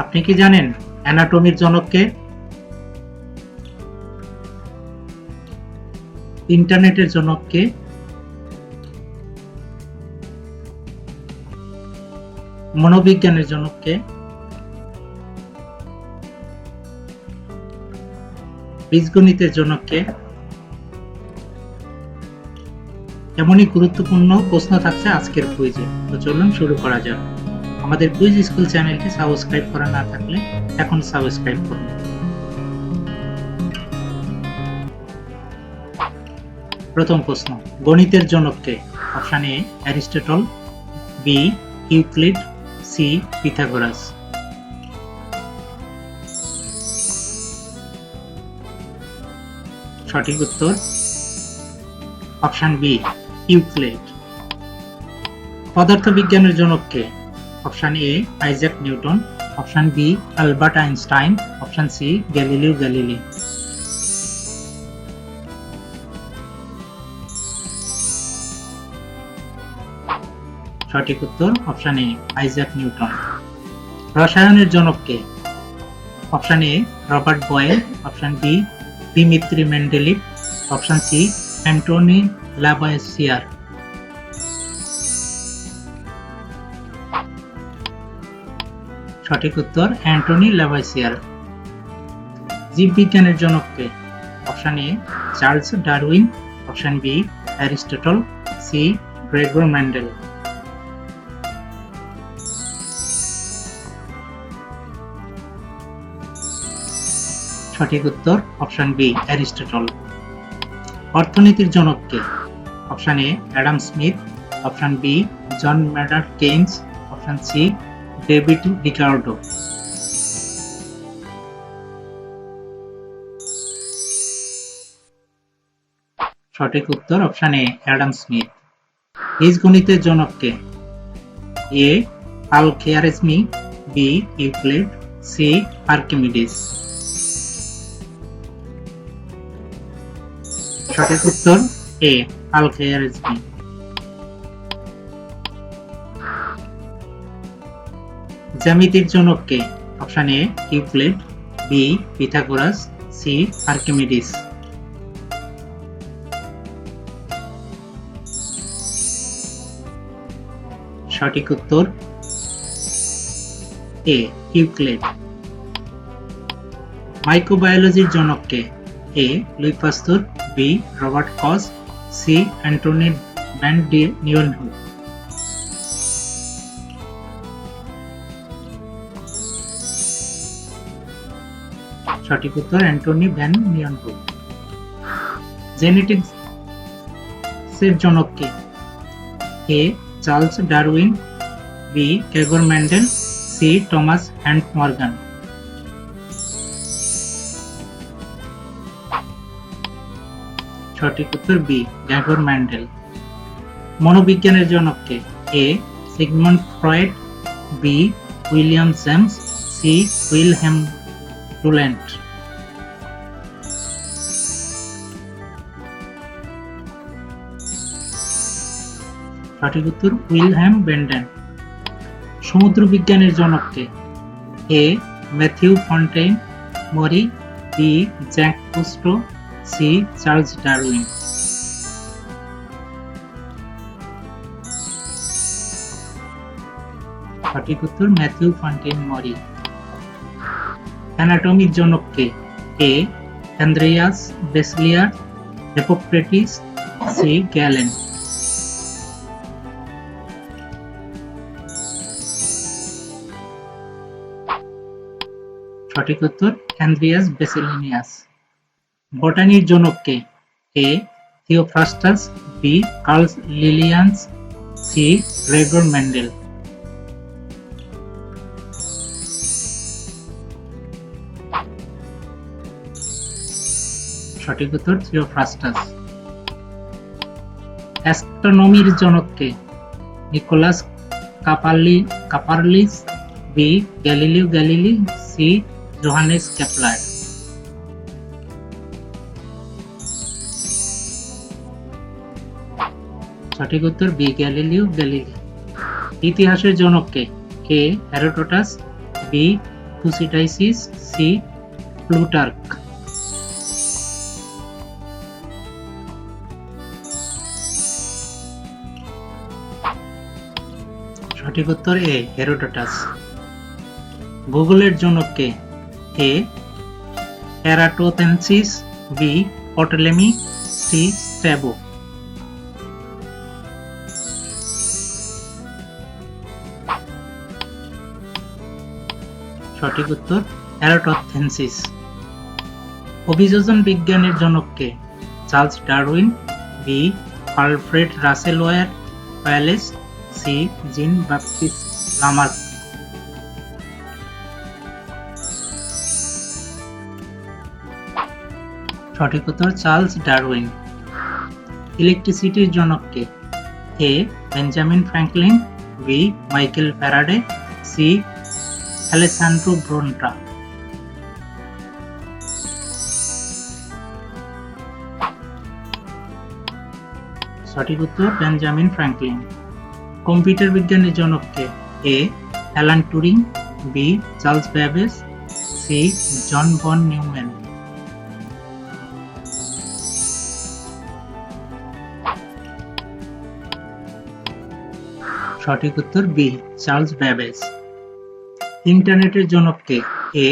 আপনি কি জানেন অ্যানাটমির জনককে ইন্টারনেটের জনককে মনোবিজ্ঞানের জনককে বীজগণিতের জনককে এমনই গুরুত্বপূর্ণ প্রশ্ন থাকছে আজকের কুইজে তো চলুন শুরু করা যাক। আমাদের কুইজ স্কুল চ্যানেলটি সাবস্ক্রাইব করা না থাকলে এখন সাবস্ক্রাইব করুন। প্রথম প্রশ্ন, গণিতের জনককে option A Aristotle B Euclid C Pythagoras. সঠিক উত্তর অপশন বি ইউক্লিড পদার্থবিজ্ঞানের জনককে option A Isaac Newton option B Albert Einstein option C Galileo Galilei সঠিক উত্তর, অপশন এ আইজ্যাক নিউটন রসায়নের জনককে option A Robert Boyle, option B Dmitri Mendeleev option C Antoine Lavoisier সঠিক উত্তর Antoine Lavoisier জীববিজ্ঞানের জনককে। Option A, Charles Darwin. Option B, Aristotle. C, Gregor Mendel. সঠিক উত্তর option B, Aristotle. অর্থনীতির জনককে। Option A, Adam Smith. Option B, John ম্যাডার Keynes. Option C David Ricardo সঠিক উত্তর option A, Adam Smith. বীজগণিতের জনককে। A, al Khwarizmi B Euclid C, Archimedes. সঠিক উত্তর, A, al Khwarizmi জ্যামিতির জনককে option A Euclid B, Pythagoras, C, Archimedes. সঠিক উত্তর, A Euclid মাইক্রোবায়োলজির জনককে A Louis Pasteur, B, Robert Koch, C, Antonie van de সঠিক উত্তর Antonie van Leeuwenhoek genetics এর জনককে A, Charles Darwin, B, Gregor Mendel, C, Thomas Hunt Morgan. সঠিক উত্তর B, Gregor Mendel. মনোবিজ্ঞানের জনককে A, Sigmund Freud, B, William James, C, Wilhelm রুল্যান্ড সঠিক উত্তর Wilhelm Benden সমুদ্র বিজ্ঞানের জনককে। A, Matthew Fontaine, Maury, B, Jacques Cousteau, C, Charles Darwin. সঠিক উত্তর Matthew Fontaine, Maury. অ্যানাটমির জনককে এ, অ্যান্দ্রেয়াস, বেসলিয়ার, হেপোক্রেটিস, সি, গ্যালেন। সঠিক উত্তর, অ্যান্দ্রিয়াস বেসেলিনিয়াস। বটানির জনককে A, Theophrastus, B Carl Linnaeus, C, Gregor Mendel সঠিক উত্তর থিওফ্রাস্টাস অ্যাস্ট্রোনমির জনককে Nicolaus Copernicus, Copernicus B Galileo, Galilei C Johannes Kepler. সঠিক উত্তর বি গ্যালিলিও, গ্যালিলি। ইতিহাসের জনককে A Herodotus B Thucydides C Plutarch সঠিক উত্তর এ হেরোডোটাস গুগলের জনককে এ এরাটোথেন্সিস বি পটলেমি সি স্ট্যাবো সঠিক উত্তর এরাটোথেন্সিস অভিযোজন বিজ্ঞানের জনককে Charles Darwin B Alfred Russel Wallace Wallace C Jean Baptiste Lamarck সঠিক উত্তর চার্লস ডারউইন। ইলেকট্রিসিটির জনককে A Benjamin Franklin, B Michael Faraday, C Alessandro Volta. সঠিক উত্তর বেঞ্জামিন ফ্র্যাঙ্কলিন। কম্পিউটার বিজ্ঞানের জনককে A, Alan Turing, B, Charles Babbage, C, John von Neumann. সঠিক উত্তর B, Charles Babbage. ইন্টারনেটের জনককে A,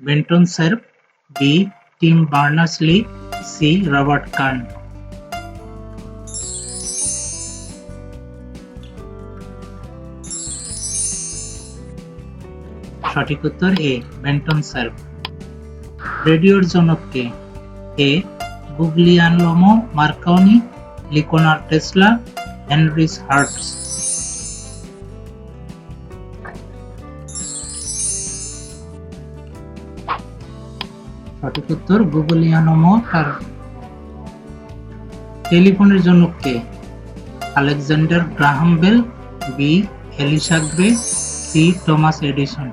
Vinton Cerf B, Tim Berners Lee C, Robert Kahn. সঠিক উত্তর A Vinton serve রেডিওর জনককে A Guglielmo Marconi Nikola Tesla, Heinrich Hertz. সঠিক উত্তর Guglielmo কার টেলিফোনের জনককে Alexander Graham Bell, B Elisha Gray, C, Thomas Edison.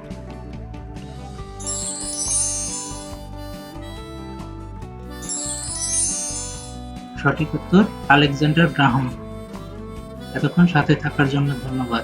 সঠিক উত্তর আলেকজান্ডার গ্রাহাম। এতক্ষণ সাথে থাকার জন্য ধন্যবাদ।